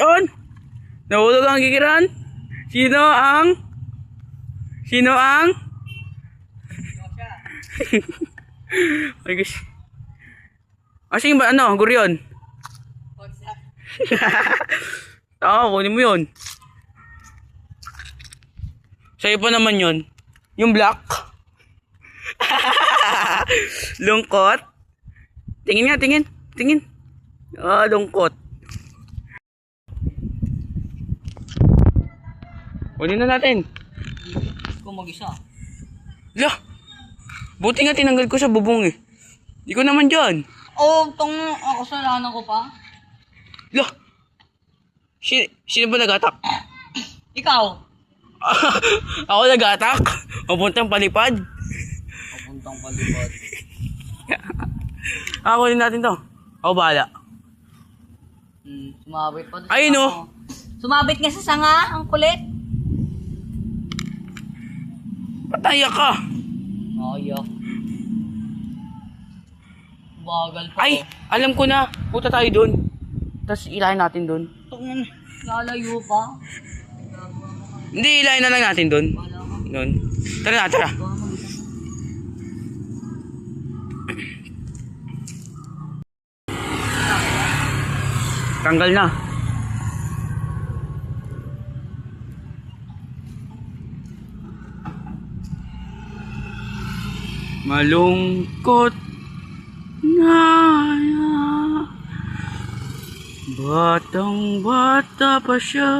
on. Nahulog ang gigiran. Sino ang... Sino ang... Ay gosh. Asing ba ano, guryon? Oo, kunin mo yun. Sa'yo pa naman yun. Yung black. lungkot. Tingin nga, tingin. Tingin. Ah, lungkot. Kunin na natin. Kung mag-isa. Lah! Buti nga tinanggal ko sa bubong eh. Di ko naman dyan. Oh, tong ako kasalanan ko pa. Lah! Si sino ba nagatak? Ikaw. Ako nagatak? Papuntang palipad? Papuntang palibad. Ah, kunin natin to. Ako bahala. Hmm, sumabit pa. Ayun, sa oh. ano. Sumabit nga sa sanga, ang kulit. Pataya ka. Ayak. Bagal pa. Ay, alam ko na. Punta tayo dun. Tapos ilahin natin dun. Tungin. Lalayo pa. Hindi, ilahin na lang natin ka. Dun. Tara na, tara. Tanggal na. Malungkot na Batang bata pa siya.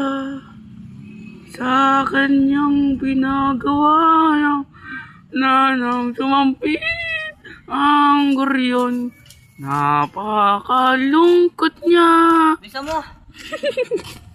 Sa kanyang pinagawa Na nang tumampit ang guryon Napakalungkot niya. Bisa mo.